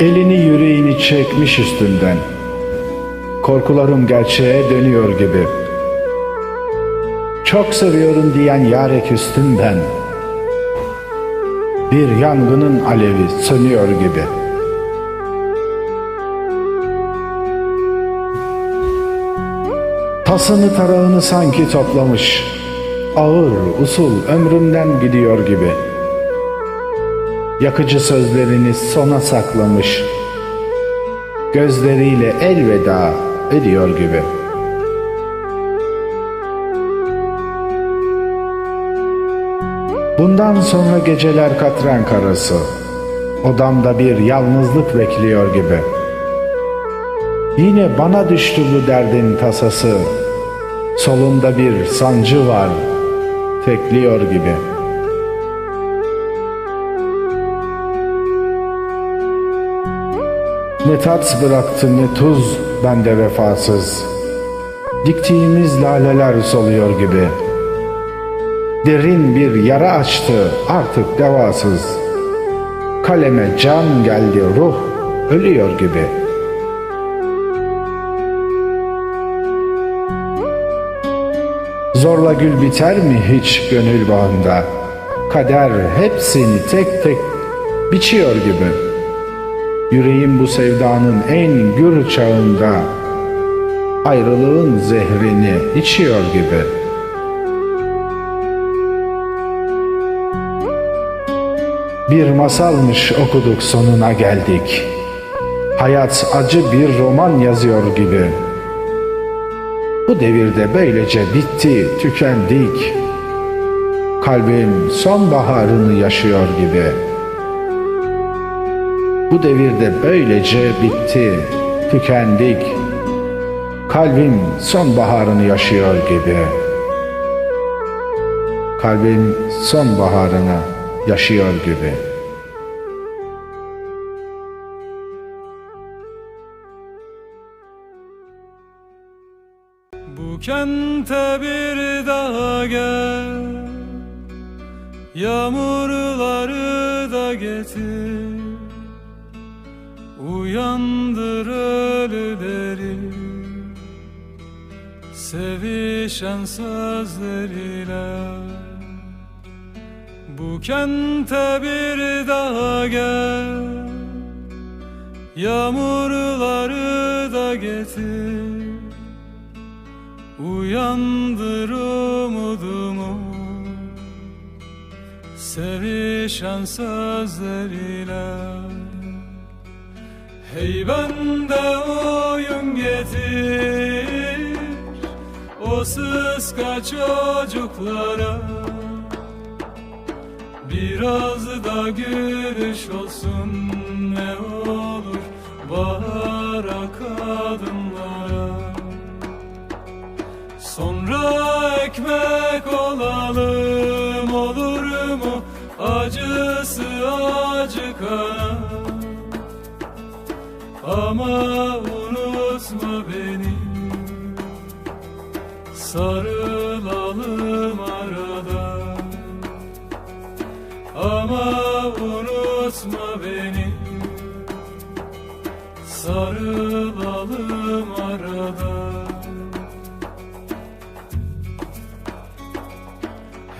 Elini yüreğini çekmiş üstünden. Korkularım gerçeğe dönüyor gibi. Çok seviyorum diyen yarek üstünden. Bir yangının alevi sönüyor gibi. Tasını tarağını sanki toplamış. Ağır usul ömrümden gidiyor gibi. Yakıcı sözlerini sona saklamış. Gözleriyle elveda ediyor gibi. Bundan sonra geceler katran karası. Odamda bir yalnızlık bekliyor gibi. Yine bana düştü bu derdin tasası. Solumda bir sancı var, tekliyor gibi. Ne tat bıraktı ne tuz bende vefasız. Diktiğimiz laleler soluyor gibi. Derin bir yara açtı artık devasız. Kaleme can geldi ruh ölüyor gibi.'' Zorla gül biter mi hiç gönül bağında? Kader hepsini tek tek biçiyor gibi. Yüreğim bu sevdanın en gür çağında ayrılığın zehrini içiyor gibi. Bir masalmış okuduk sonuna geldik. Hayat acı bir roman yazıyor gibi. Bu devirde böylece bitti, tükendik. Kalbim sonbaharını yaşıyor gibi. Bu devirde böylece bitti, tükendik. Kalbim sonbaharını yaşıyor gibi. Kalbim sonbaharını yaşıyor gibi. Bu kente bir daha gel Yağmurları da getir Uyandır ölüleri Sevişen sözleriyle Bu kente bir daha gel. Yağmurları da getir. Uyandır umudumu Sevişen sözleriyle Hey bende oyun getir O sıska çocuklara. Biraz da gülüş olsun ne olur Bahara kadınlara. Sonra ekmek olalım olur mu? Acısı acıkana Ama unutma beni. Sarılalım arada. Ama unutma beni. Sarılalım arada.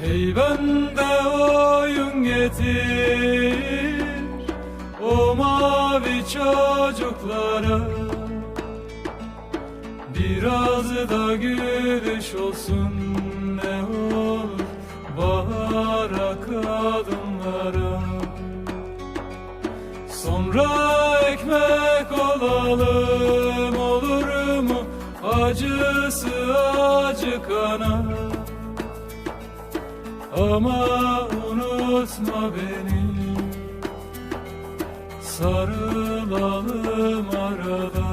Hey bende oyun getir O mavi çocuklara Biraz da gülüş olsun ne olur Bahara kadınlara Sonra ekmek olalım olur mu? Acısı acıkana. Ama unutma beni Sarılalım arada.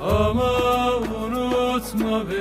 Ama unutma beni